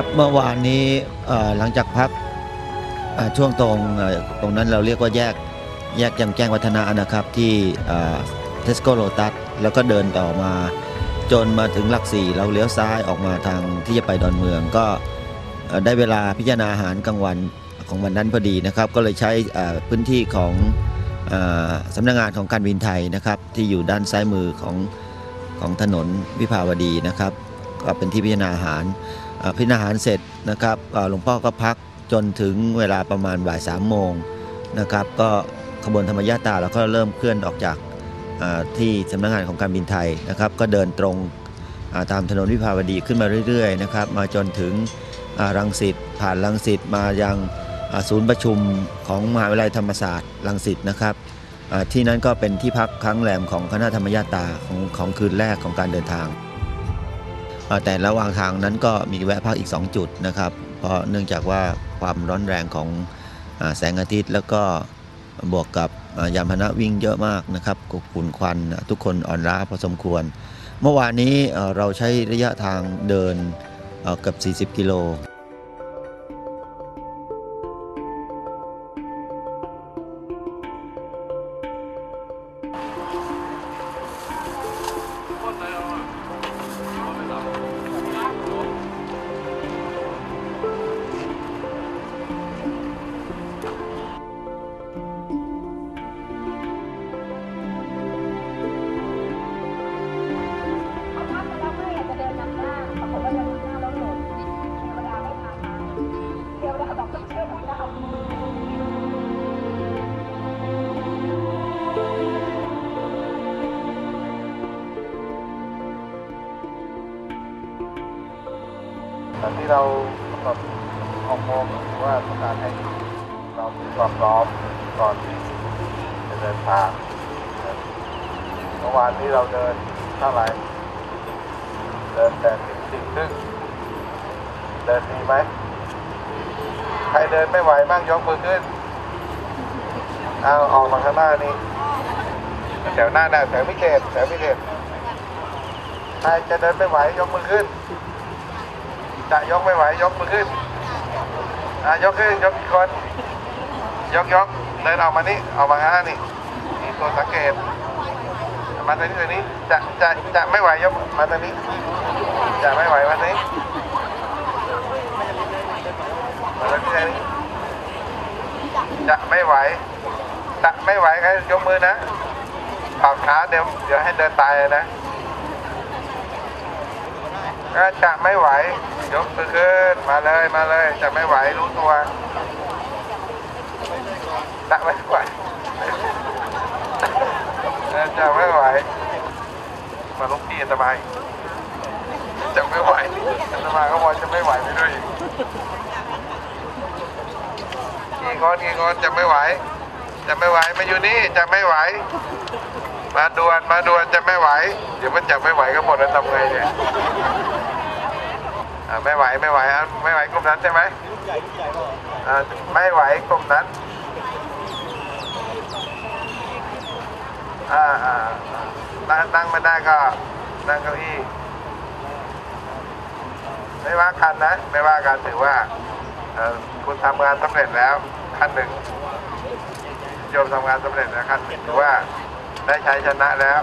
ครับเมื่อวานนี้หลังจากพักช่วงตรงตรงนั้นเราเรียกว่าแยกแยกยังแจ้งวัฒนะนะครับที่เทสโก้โ t ตัสแล้วก็เดินต่อมาจนมาถึงหลักสี่เราเลี้ยวซ้ายออกมาทางที่จะไปดอนเมืองก็ได้เวลาพิจารณาอาหารกลางวันของวันนั้นพอดีนะครับ ก็เลยใช้พื้นที่ของอสำนักงานของการบินไทยนะครับที่อยู่ด้านซ้ายมือของของถนนวิภาวดีนะครับ ก็เป็นที่พิจารณาอาหาร พิจารณาหารเสร็จนะครับหลวงพ่อก็พักจนถึงเวลาประมาณบ่ายสามโมงนะครับก็ขบวนธรรมยาตาเราก็เริ่มเคลื่อนออกจากที่สำนักงานของการบินไทยนะครับก็เดินตรงตามถนนวิภาวดีขึ้นมาเรื่อยๆนะครับมาจนถึงรังสิตผ่านรังสิตมายังศูนย์ประชุมของมหาวิทยาลัยธรรมศาสตร์รังสิตนะครับที่นั้นก็เป็นที่พักครั้งแรมของคณะธรรมยาตาของของคืนแรกของการเดินทาง แต่ระหว่างทางนั้นก็มีแวะพักอีก 2 จุดนะครับ เพราะเนื่องจากว่าความร้อนแรงของอแสงอาทิตย์แล้วก็บวกกับยานพาหนะวิ่งเยอะมากนะครับกฝุ่นควันทุกคนอ่อนล้าพอสมควร เมื่อวานนี้เราใช้ระยะทางเดินเอ่อเกือบ 40 กิโล ตอนที่เรากำหนดหกโมงหรือว่าต้องการให้เรามีความพร้อมก่อนที่จะเดินทางเมื่อวานนี้เราเดินเท่าไหร่เดินแต่ถึงสี่ครึ่งเดินดีไหมใครเดินไม่ไหวบ้างยกมือขึ้นเอาออกมาข้างหน้านี่แถวหน้าได้แถวพิเศษแถวพิเศษใครจะเดินไม่ไหวยกมือขึ้น จะยกไม่ไหวยกมือขึ้นอะยกขึ้นยกอีกคนยกยกเดินออกมานี่ออกมาข้างหน้านี่นี่ตัวสังเกตมาตรงนี้ตรงนี้จะจะจะไม่ไหวยกมาตรงนี้ จะไม่ไหวมาตรงนี้มาตรงนี้ตรงนี้จะไม่ไหวจะไม่ไหวใครยกมือนะปากขาเดี๋ยวเดี๋ยวให้เดินตายเลยนะ ถ้าจะไม่ไหว ยกมือขึ้น มาเลยมาเลย จะไม่ไหวรู้ตัวจะไม่ไหวจะไม่ไหว มาลุกที่สบายจะไม่ไหวสบายก็พอจะไม่ไหวไปด้วยกี่คนกี่คนจะไม่ไหว จะไม่ไหวมาอยู่นี่จะไม่ไหว มาด่วนมาด่วนจะไม่ไหว เดี๋ยวมันจะไม่ไหวก็หมดแล้วทำไงเนี่ยไม่ไหวไม่ไหวอะไม่ไหวกลุ่มนั้นใช่ไหมไม่ไหวกลุ่มนั้นอ่าอ่าอ่านั่งไม่ได้ก็นั่งเก้าอี้ไม่ว่ากันนะ ไม่ว่ากันถือว่าคุณทำงานสำเร็จแล้วขั้นหนึ่งโยมทำงานสำเร็จแล้วขั้นหนึ่งถือว่า ได้ใช้ชนะแล้ว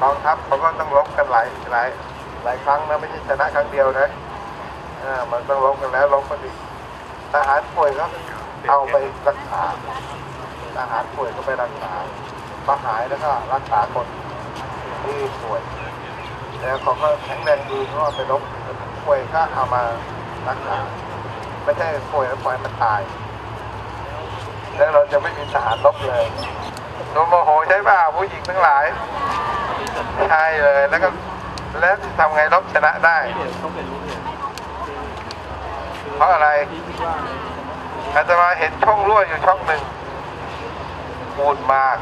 กองทัพเขาก็ต้องลบกันหลายหลายหลายครั้งนะไม่ใช่ชนะครั้งเดียวนะอ่ามันต้องล้มกันแล้วล้มกันอีกทหารป่วยก็เอาไปรักษาทหารป่วยก็ไปรักษามาหายแล้วก็รักษาคนที่ป่วยแล้วเขาก็แข็งแรงดีก็เอาไปลบป่วยก็เอามารักษาไม่ใช่ป่วยแล้วปล่อยมันตาย แล้วเราจะไม่มีทหารลบเลย โดนโมโหใช่ป่ะผู้หญิงทั้งหลาย ใช่เลยแล้วก็แล้วทำไงลบชนะได้ เพราะอะไรอาตมาเห็นช่องรั่วอยู่ช่องหนึ่งพูดมาก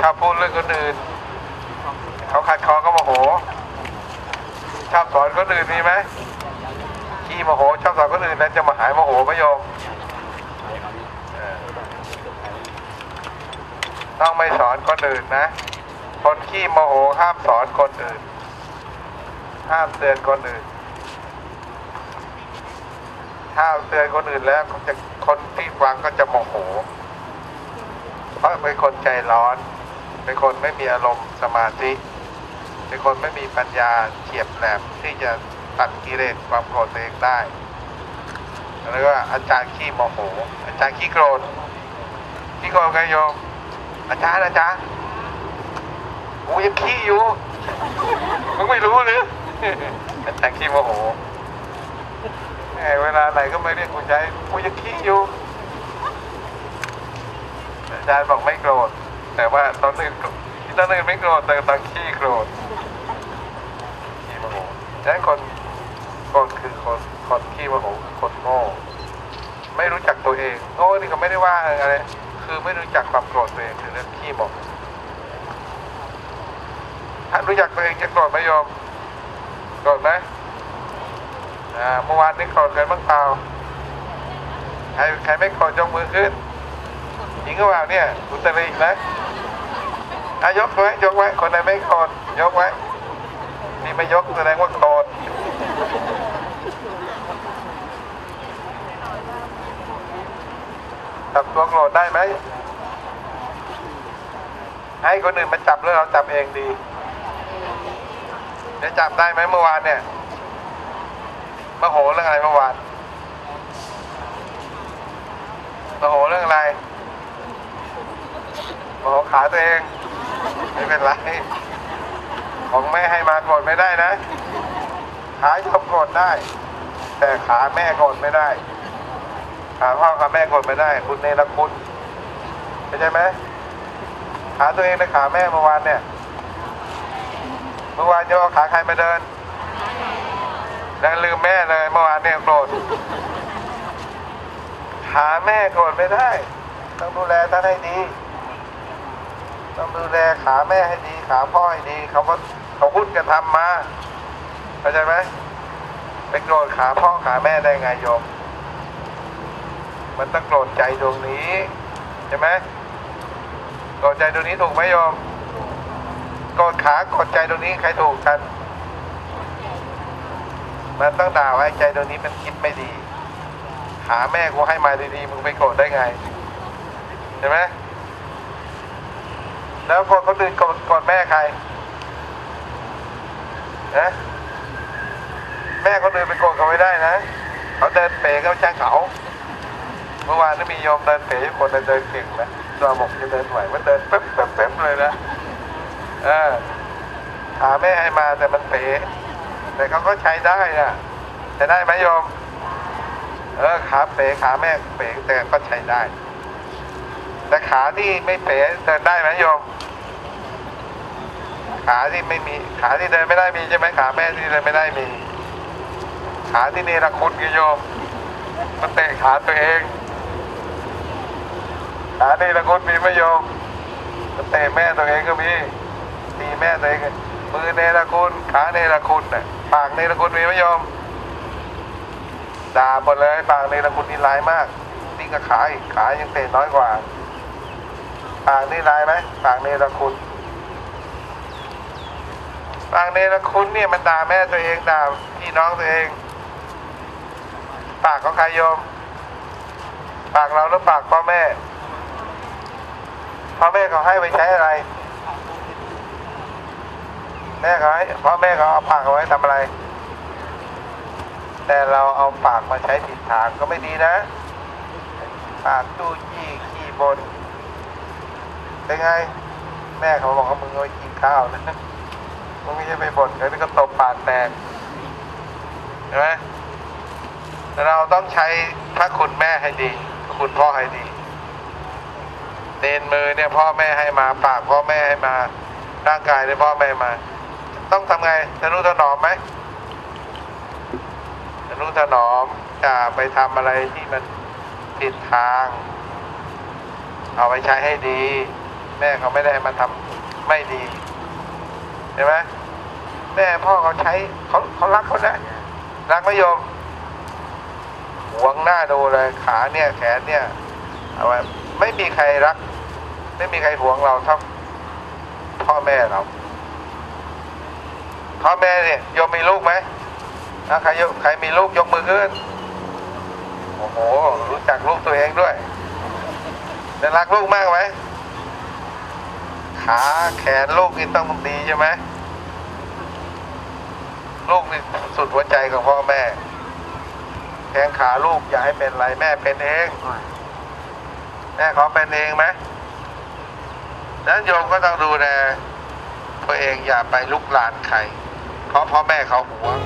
ชอบพูดเรื่องคนอื่น เขาขัดคอก็โมโห ชอบสอนคนอื่นมีไหมขี้โมโห ชอบสอนคนอื่นนั้นจะมาหายโมโหไมโยอมเออ ต้องไม่สอนคนอื่นนะ คนขี้โมโหห้ามสอนคนอื่น ห้ามเตือนคนอื่น ถ้าเตือนคนอื่นแล้วก็จะคนที่ฟังก็จะโมโห เพราะเป็นคนใจร้อน เป็นคนไม่มีอารมณ์สมาธิ เป็นคนไม่มีปัญญาเฉียบแหลมที่จะตัดกิเลสความโกรธเองได้เรียกว่าอาจารย์ขี้โมโห อาจารย์ขี้โกรธขี้โกรธกันโยม อาจารย์อาจารย์กูยังขี้อยู่มึงไม่รู้หรืออาจารย์ขี้โมโหเวลาไหนก็ไม่เรียกกูใช้กูยังขี้อยู่อาจารย์บอกไม่โกรธ แต่ว่าตอนอื่นที่ตอนอื่นไม่โกรธแต่ตอนขี้โกรธขี้โมโหฉะนั้นคนคนคือคนคนขี้โมโหคือคนโง่ไม่รู้จักตัวเองโง่นี่ก็ไม่ได้ว่าอะไร คือไม่รู้จักความโกรธตัวเองคือเรื่องขี้โมโหถ้ารู้จักตัวเองจะโกรธไหมโยมโกรธไหมเมื่อวานนี้โกรธกันบ้างเปล่าใครใครไม่โกรธยกมือขึ้นจริงหรือเปล่าเนี่ยอุตรินะอายกไว้ยกไว้คนไหนไม่โกรธยกไว้นี่ไม่ยกแสดงว่าโกรธ จับตัวโกรธได้ไหม ให้คนอื่นมาจับแล้วเราจับเองดีจะจับได้ไหมเมื่อวานเนี่ยมโหเรื่องอะไรเมื่อวานมโหเรื่องอะไรโอ้โหขาตัวเอง ไม่เป็นไร ของแม่ให้มาโกรธไม่ได้นะ ขายอมโกรธได้ แต่ขาแม่โกรธไม่ได้ ขาพ่อขาแม่โกรธไม่ได้ คุณเนรคุณเข้าใจไหมขาตัวเองและขาแม่เมื่อวานเนี่ย เมื่อวานโยขาใครมาเดินแล้วลืมแม่เลยเมื่อวานเนี่ยโกรธขาแม่โกรธไม่ได้ ต้องดูแลท่านให้ดี ต้องดูแลขาแม่ให้ดี ขาพ่อให้ดี เขาก็เขาพูดกันทำมาเข้าใจไหมไปโกรธขาพ่อขาแม่ได้ไงโยม มันต้องโกรธใจดวงนี้ใช่ไหมโกรธใจดวงนี้ถูกไหมโยมโกรธขาโกรธใจดวงนี้ใครถูกกัน มันต้องด่าว่าไอ้ใจดวงนี้มันคิดไม่ดีขาแม่กูให้มาดีๆมึงไปโกรธได้ไงใช่ไหมแล้วคนคนอื่นกดกดแม่ใครนะแม่คนอื่นไปโกดเขาไม่ได้นะ เขาเดินเป๋เขาช่างเขา มื่อวานนี่มีโยมเดินเป๋อยู่คนเดินเก่งนะตัวหมกจะเดินไหวมันเดินเป๊บเป๊บเป๊บเลยนะเออขาแม่ให้มาแต่มันเป๋แต่เขาก็ใช้ได้นะใช้ได้ไหมโยม เออขาเป๋ขาแม่เป๋แต่ก็ใช้ได้ แต่ขาที่ไม่เป๋เดินได้ไหมโยม ขาที่ไม่มีขาที่เดินไม่ได้มีใช่ไหมขาแม่ที่เดินไม่ได้มี ขาที่เนรคุณกิโยมมันเตะขาตัวเอง ขาเนรคุณมีไมโยมมันเตะแม่ตัวเองก็มีตีแม่ตัวเองมือเนรคุณขาเนรคุณน่ะปากเนรคุณมีไมโยอมด่าหมดเลยปากเนรคุณนี่ร้ายมากนี่ก็ขาอีกขายยังเตะน้อยกว่าปากนี่ร้ายไหมปากเนรคุณปากเนรคุณเนี่ยมันด่าแม่ตัวเองด่าพี่น้องตัวเองปากของใครโยม ปากเราหรือปากพ่อแม่ พ่อแม่เขาให้ไปใช้อะไร แม่เขาให้พ่อแม่เขาเอาปากเอาไว้ทำอะไร แต่เราเอาปากมาใช้ผิดทางก็ไม่ดีนะ ปากจู้จี้ขี้บนเป็นไง แม่เขาบอกว่ามึงเอาไปกินข้าวนะมึงไม่ใช่ไปบ่นเขาที่ก็ตบปากแตกเห็นไหมเราต้องใช้พระคุณแม่ให้ดี คุณพ่อให้ดี เดนมือเนี่ยพ่อแม่ให้มาปากพ่อแม่ให้มาร่างกายเนี่ยพ่อแม่มา ต้องทำไงทนุถนอมไหมทนุถนอมอย่าไปทำอะไรที่มันผิดทาง เอาไปใช้ให้ดี แม่เขาไม่ได้มาทำไม่ดีใช่ไหมแม่พ่อเขาใช้เขาเขารักเขานะรักไมโยมหวงหน้าดูเลยขาเนี่ยแขนเนี่ยเอาไว้ไม่มีใครรัก ไม่มีใครหวงเราเท่าพ่อแม่เราพ่อแม่เนี่ยโยมมีลูกไหมอะใครยกใครมีลูกยกมือขึ้นโอ้โหรู้จักลูกตัวเองด้วยจะรักลูกมากไหมขาแขนลูกนี่ต้องดีใช่ไหมลูกนี่สุดหัวใจของพ่อแม่แขนขาลูกอย่าให้เป็นไรแม่เป็นเอง แม่ขอเป็นเองไหม นั้นโยมก็ต้องดูแลตัวเองอย่าไปลุกลานใคร เพราะพ่อแม่เขาหวง